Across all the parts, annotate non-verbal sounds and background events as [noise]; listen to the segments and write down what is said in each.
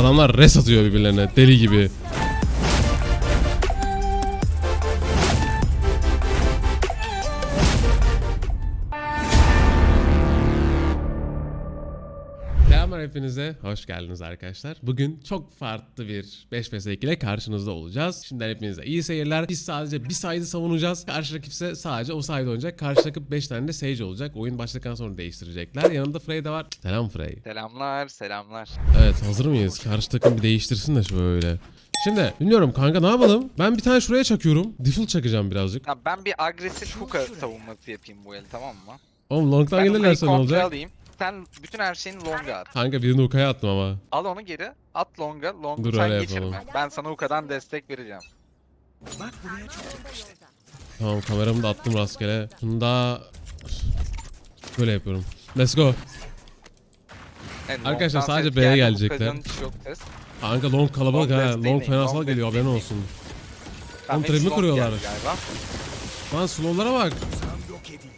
Adamlar res atıyor birbirlerine deli gibi. Selamlar hepinize. Hoş geldiniz arkadaşlar. Bugün çok farklı bir 5 vs 2 ile karşınızda olacağız. Şimdiden hepinize iyi seyirler. Biz sadece bir side'ı savunacağız. Karşı rakip ise sadece o side oynayacak. Karşı rakip 5 tane de Sage olacak. Oyun başladıktan sonra değiştirecekler. Yanında Frey de var. Selam Frey. Selamlar, selamlar. Evet hazır mıyız? Karşı takım bir değiştirsin de şöyle. Şimdi bilmiyorum kanka ne yapalım? Ben bir tane şuraya çakıyorum. Default çakacağım birazcık. Ya ben bir agresif hookah savunması yapayım bu el tamam mı? Oğlum long'dan gelirlerse ne olacak? alayım. Sen bütün her şeyini longa at. Kanka birini ukaya attım ama. Al onu geri, at longa, longa Dur, sen öyle geçirme. yapalım. Ben sana hookah'dan destek vereceğim. Tamam kameramı da attım rastgele. Bunu da böyle yapıyorum. Let's go. Yani Arkadaşlar, long'dan sadece ses B'ye geldi, gelecekler. hookah'dan hiç yok ses. Kanka long kalabalık Long ha. Long ne? fenasal Long geliyor haberin desteği olsun. Tamam, Oğlum, hepsi long kuruyorlar. geldi Galiba. Lan slow'lara bak.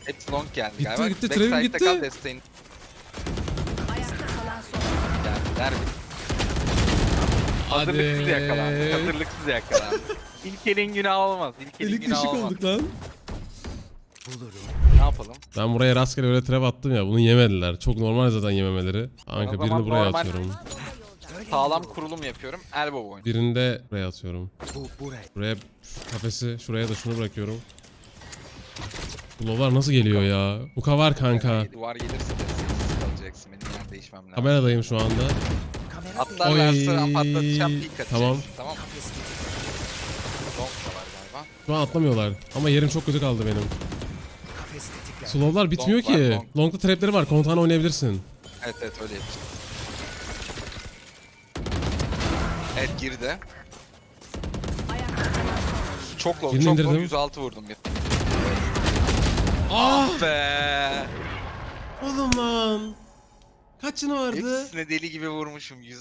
Hepsi long geldi Gitti, galiba. gitti, Backside'da trap'i gitti. kal, desteğin Hadi. Hazırlıksız yakalandı. Hazırlıksız yakalandı. [laughs] İlk elin günahı olmaz. İlk elin Elik günahı ışık olmaz. olduk lan. Ne yapalım? Ben buraya rastgele öyle trap attım ya. Bunu yemediler. Çok normal zaten yememeleri. Kanka O zaman birini buraya normal- atıyorum. Sağlam kurulum yapıyorum. Elbow oyun. Birini de buraya atıyorum. Buraya kafesi şuraya da şunu bırakıyorum. Bu low'lar nasıl geliyor ya? Bu kavar kanka. Duvar gelirse de sessiz kalacaksın. Benim yer değişmem lazım. Kameradayım şu anda. Atlarlarsa Oy. patlatacağım peek atacağım. Tamam. Tamam. Long da var galiba. Şu an atlamıyorlar. Ama yerim çok kötü kaldı benim. Slow'lar bitmiyor Long var, ki. long. Long'da trapleri var. Kontağını oynayabilirsin. Evet evet öyle yapacağım. Evet girdi. Çok low, Birini çok low. indirdim. 106 vurdum bir. Ah Be. oğlum lan. Kaç canı vardı? Hepsine deli gibi vurmuşum. Yüz...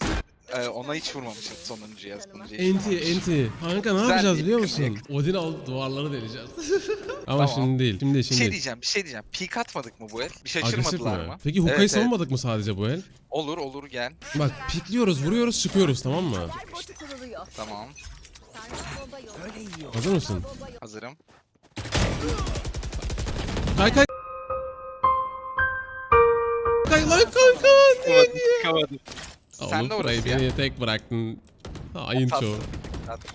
Ee, ona hiç vurmamışım sonuncuya hiç Enti enti. Kanka ne Güzel yapacağız bir biliyor yakın, musun? Odin alıp duvarları deleceğiz. [laughs] Ama Tamam. şimdi değil. Şimdi Bir şimdi şey değil. diyeceğim, bir şey diyeceğim. Peek atmadık mı bu el? Bir Agresif şaşırmadılar mi? mı? Peki Hookah'yı Evet, evet. savunmadık mı sadece bu el? Olur olur gel. Bak pikliyoruz, vuruyoruz, çıkıyoruz tamam mı? Bot kuruluyor. Tamam. Hazır mısın? Hazırım. Kay kay. Kay lan kanka. Niye niye? Çıkamadım. Sen de Oğlum orası ya. beni tek bıraktın. Hain çoğu. Attık.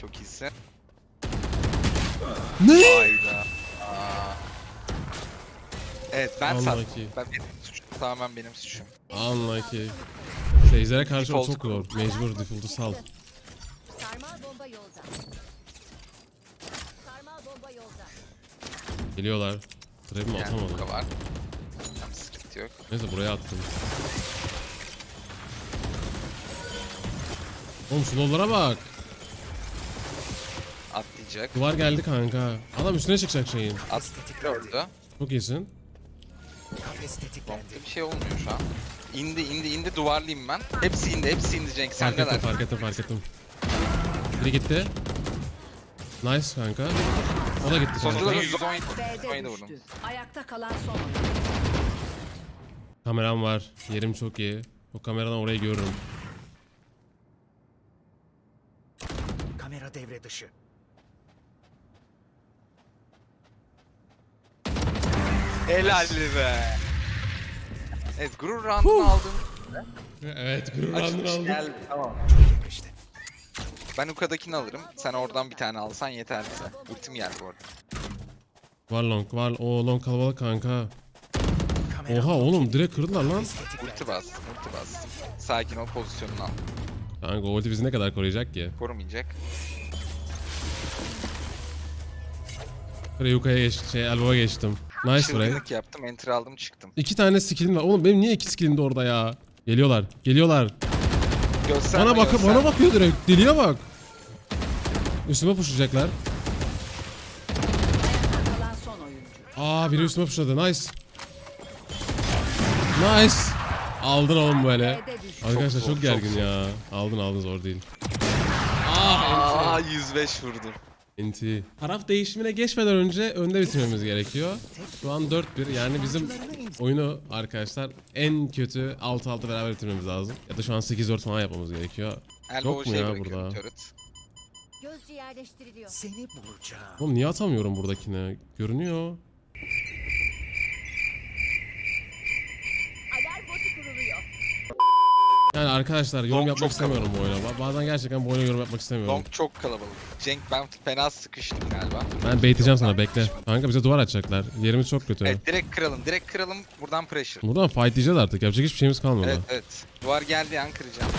Çok iyisin. Ne? Hayda. Aa. Evet ben sattım. Ben benim suçum. Tamamen benim suçum. Unlucky. Seyircilere karşı o Default çok zor. Mecbur default'u sal. Sarmal bomba yolda. Sarmal bomba yolda. Geliyorlar. Trap'imi Yani atamadım. var. Tamam sıkıntı yok. Neyse buraya attım. Oğlum slow'lara bak. Atlayacak. Duvar geldi kanka. Adam üstüne çıkacak şeyin. At gördü. Çok iyisin. Long'da bir şey olmuyor şu an. İndi indi indi duvarlayayım ben. Hepsi indi hepsi indi Cenk Fark sendeler. ettim fark ettim fark ettim. Biri gitti. Nice kanka. O da gitti Sonunda da kanka. 117 B'de 117 vurdum. düştü. Ayakta kalan son. Kameram var. Yerim çok iyi. O kameradan orayı görürüm. Kamera devre dışı. Helal be. Evet gurur round'unu aldım. Evet gurur Açmış aldım. gel. Tamam. Ben Uka'dakini alırım. Sen oradan bir tane alsan yeter bize. Ultim geldi bu arada. Var long var. O long kalabalık kanka. Oha oğlum direkt kırdılar lan. Ulti bas. Ulti bas. Sakin ol pozisyonunu al. Kanka o ulti bizi ne kadar koruyacak ki? Korumayacak. Freyuka'ya geç, şey Elbow'a geçtim. Nice Frey. Çılgınlık yaptım. Enter aldım çıktım. İki tane skillim var. Oğlum benim niye iki skillim de orada ya? Geliyorlar. Geliyorlar. Gösterme Bana bak gösterme. bana bakıyor direkt. Deliye bak. Üstüme puşlayacaklar. Aa biri üstüme puşladı. Nice. Nice. Aldın oğlum böyle. Arkadaşlar çok çok gergin zor. ya. Aldın aldın zor değil. Aa 105 vurdum. Enti. Taraf değişimine geçmeden önce önde bitirmemiz gerekiyor. Şu an 4-1 yani bizim oyunu arkadaşlar en kötü 6-6 beraber bitirmemiz lazım. Ya da şu an 8-4 falan yapmamız gerekiyor. Elbow Yok mu şey ya burada? turret. Gözcü yerleştiriliyor. Seni bulacağım. Oğlum niye atamıyorum buradakine? Görünüyor. Alarm botu kuruluyor. Yani arkadaşlar yorum Long yapmak çok istemiyorum bu oyuna. Ba- Bazen gerçekten bu oyuna yorum yapmak istemiyorum. Long çok kalabalık. Cenk ben fena sıkıştım galiba. Ben baitleyeceğim sana bekle. Kanka bize duvar açacaklar. Yerimiz çok kötü. Evet direkt kıralım. Direkt kıralım. Buradan pressure. Buradan fightlayacağız artık. Yapacak hiçbir şeyimiz kalmadı. Evet evet. Duvar geldiği an kıracağım.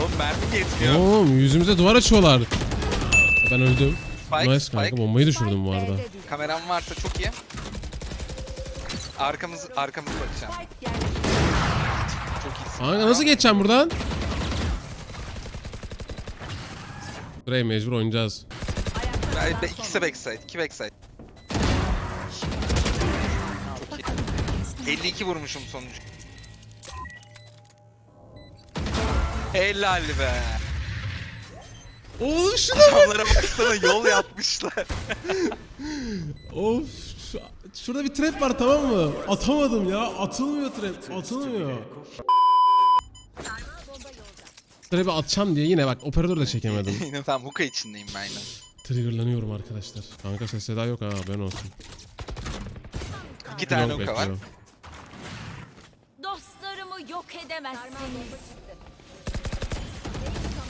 Oğlum mermi yetmiyor. Oğlum yüzümüze duvar açıyorlar. Ben öldüm. Spike, nice spike. kanka bombayı düşürdüm bu arada. Spike. Kameram varsa çok iyi. Arkamız arkamız bakacağım. Çok iyisin. Kanka nasıl geçeceğim buradan? Buraya mecbur oynayacağız. Ben, ben, ikisi backside, iki backside. Çok iyi. 52 vurmuşum sonucu. Helal be. Oğlum şuna Adamlara baksana yol yapmışlar. [laughs] Of. Şu- Şurada bir trap var tamam mı? Atamadım ya. Atılmıyor trap. Atılmıyor. Trap'i atacağım diye yine bak operatör de çekemedim. [laughs] Yine tamam hookah içindeyim ben yine. Triggerlanıyorum arkadaşlar. Kanka ses seda yok ha haberin olsun. İki tane Long hookah var. bekliyorum. Dostlarımı yok edemezsiniz.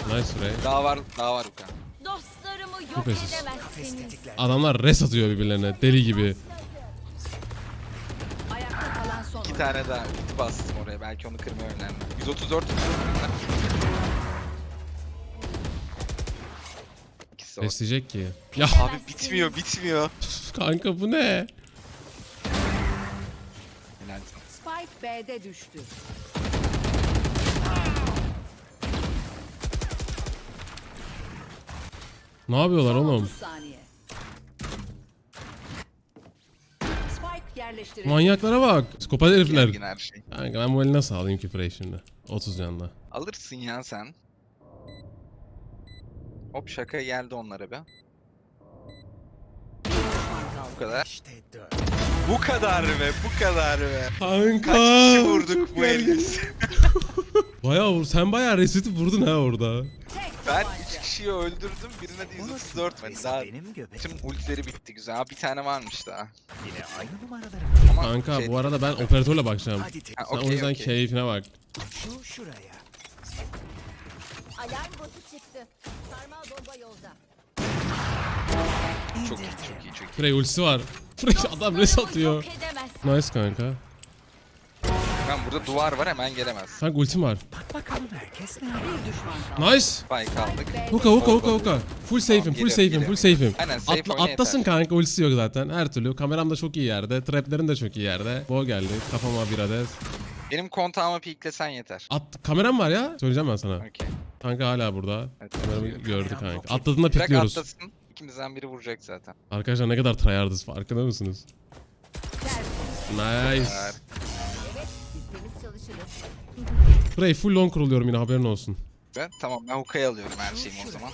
Nice Ray. Daha var, daha var hookah. Dostlarımı yok Şüphesiz. edemezsiniz. Adamlar res atıyor birbirlerine deli gibi. Tane daha ulti bastım oraya. Belki onu kırmaya önemli. 134 İkisi. Besleyecek ki. Ya Abi bitmiyor, bitmiyor. kanka bu ne? Helal. Spike B'de düştü. Ne yapıyorlar Son oğlum? 30 saniye. Spike yerleştirildi. Manyaklara bak. Skopat herifler. Gergin her şey. Kanka ben bu eli nasıl alayım ki Frey şimdi? 30 canla. Alırsın ya sen. Hop şaka geldi onlara be. Bu kadar. İşte dört. Bu kadar be, bu kadar be. Kanka. Kaç kişi çok vurduk bu gergin. el? [laughs] Bayağı vur. Sen bayağı reseti vurdun ha orada. Ben tabanca. 3 kişiyi öldürdüm, birine de Orası 134 ben. Daha benim göbeğim. tüm ultileri bitti güzel. Ha, bir tane varmış daha. Yine aynı numaralarım. Ama Kanka şey- bu arada ben operatörle bakacağım. Hadi tek. Ha, Sen o okey, yüzden okey. keyfine bak. Şu şuraya. Alarm botu çıktı. Sarmal bomba yolda. Çok iyi, çok iyi, çok iyi. Frey ultisi var. Frey adam res atıyor. Yok. Nice kanka. Ben burada duvar var hemen gelemez. Kanka ultim var. Bak bakalım herkes düşman kaldı. Nice. Spike aldık. Huka huka huka huka. Full safe'im full geliyorum, safe'im full geliyorum. safe'im. Aynen, safe Atla, oyna atlasın yeter. kanka ultisi yok zaten her türlü. Kameram da çok iyi yerde. Traplerin de çok iyi yerde. Bo geldi. Kafama bir adet. Benim kontağıma piklesen yeter. At kameram var ya. Söyleyeceğim ben sana. Okey. Kanka hala burada. Evet, Kameramı gördü kanka. Atladığında Bırak pikliyoruz. atlasın. İkimizden biri vuracak zaten. Arkadaşlar ne kadar tryhardız farkında mısınız? Nice. Temiz Frey full long kuruluyorum yine haberin olsun. ben, tamam ben hookah'ı alıyorum her şeyimi o zaman.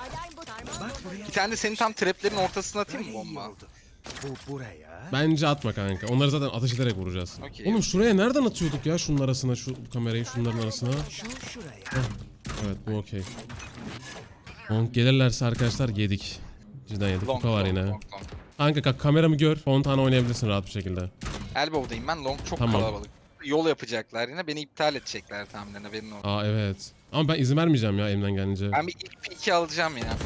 Bir tane de senin tam traplerin ortasına atayım mı bomba? Bu buraya. Bence atma kanka. Onları zaten ateş ederek vuracağız. Okey. Oğlum şuraya nereden atıyorduk ya şunun arasına şu kamerayı şunların arasına? Şu şuraya. Evet bu okey. Long gelirlerse arkadaşlar yedik. Cidden yedik. Long, var long, yine. long, long. Kanka ka- kameramı gör. Fontana oynayabilirsin rahat bir şekilde. Elbow'dayım ben. Long çok Tamam. kalabalık. Yol yapacaklar yine. Beni iptal edecekler tahminen haberin olsun. Aa evet. Ama ben izin vermeyeceğim ya elimden gelince. Ben bir ilk bir iki alacağım ya.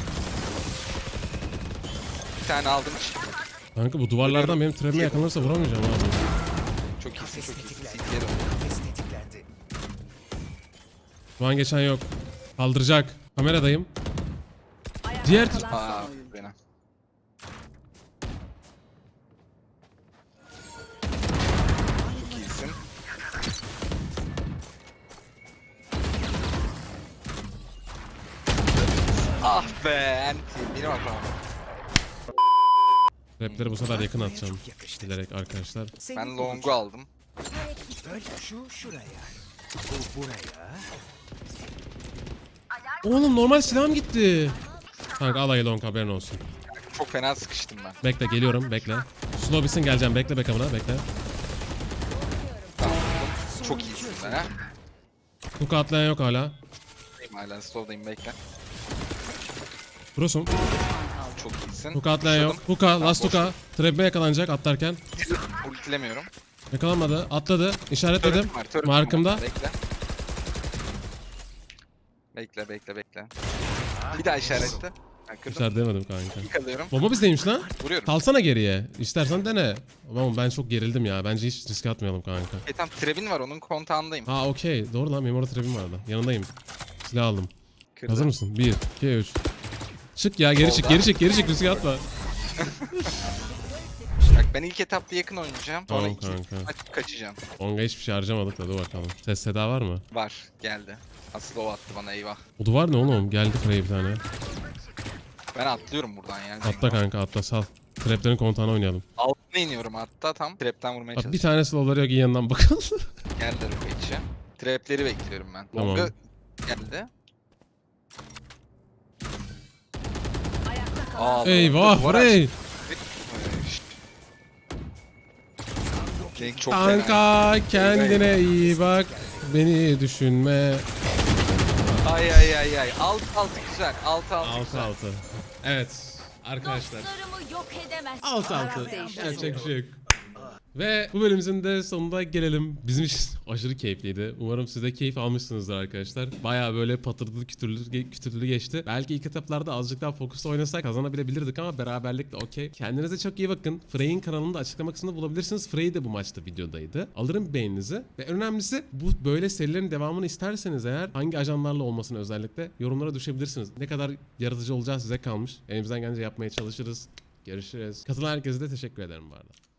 Bir tane aldım. Kanka bu duvarlardan benim trapime yakalanırsa vuramayacağım abi. Çok iyisin çok iyisin. Şu an geçen yok. Kaldıracak. Kameradayım. Diğer- Aa Ah be anti. Benim hatam. Bu sefer yakın atacağım. Bilerek arkadaşlar. Ben long'u aldım. Böyle şu şuraya. Bu buraya. Oğlum normal silahım gitti. Kanka al ayı haberin olsun. Çok fena sıkıştım ben. Bekle geliyorum bekle. Slow bitsin geleceğim bekle backup'ına bekle. Tamam. Çok iyisin sen ha. Hook atlayan yok hala. Hala slow'dayım bekle. Brosum. Çok iyisin. Hook atlayan yok. Hook'a last hook'a. Trap'e yakalanacak atlarken. Ultilemiyorum. Yakalanmadı. Atladı. İşaretledim. Turret var, turret Markımda. var. Bekle. Bekle bekle bekle. Bir daha işaretle. Ha, kırdım. İşaretlemedim kanka. İlk alıyorum. Bomba bizdeymiş lan. Vuruyorum. Kalsana geriye. İstersen dene. Ama ben çok gerildim ya. Bence hiç riske atmayalım kanka. E tam trebin var onun kontağındayım. Ha okey. Doğru lan. Memory trap'im vardı. Yanındayım. Silah aldım. Kırdım. Hazır mısın? 1, 2, 3. Çık ya geri çık geri çık geri çık riske atma. Bak ben ilk etapta yakın oynayacağım. Sonra Tamam kanka. açıp kaçacağım. Onga hiçbir şey harcamadık da dur bakalım. Ses seda var mı? Var geldi. Asıl o attı bana eyvah. O duvar ne oğlum? Geldi Frey bir tane. Ben atlıyorum buradan yani. Atla kanka atla sal. Traplerin kontağına oynayalım. Altına iniyorum hatta tam trapten vurmaya Bak bir çalışıyorum. tane slowları yok iyi yanından bakalım. Geldi Rüfetçi. Trapleri bekliyorum ben. Tamam. Longa geldi. Ayakta kalan Aa, Eyvah duvar Frey. açtı. Cenk çok fena. Kanka kendine iyi bak. Beni düşünme. Ay ay ay ay. Alt altı güzel. Alt altı 6 güzel. 6. Evet arkadaşlar. Dostlarımı yok edemez. 6 6. Taraf değiştirdi. Yapacak bir şey yok. Ve bu bölümümüzün de sonuna gelelim. Bizim için [laughs] aşırı keyifliydi. Umarım siz de keyif almışsınızdır arkadaşlar. Baya böyle patırtılı kütürlü, kütürlü geçti. Belki ilk etaplarda azıcık daha fokusla oynasak kazanabilebilirdik ama beraberlikle okey. Kendinize çok iyi bakın. Frey'in kanalını da açıklama kısmında bulabilirsiniz. Frey de bu maçta videodaydı. Alırım beğeninizi. Ve önemlisi bu böyle serilerin devamını isterseniz eğer hangi ajanlarla olmasını özellikle yorumlara düşebilirsiniz. Ne kadar yaratıcı olacağı size kalmış. Elimizden gelince yapmaya çalışırız. Görüşürüz. Katılan herkese de teşekkür ederim bu arada.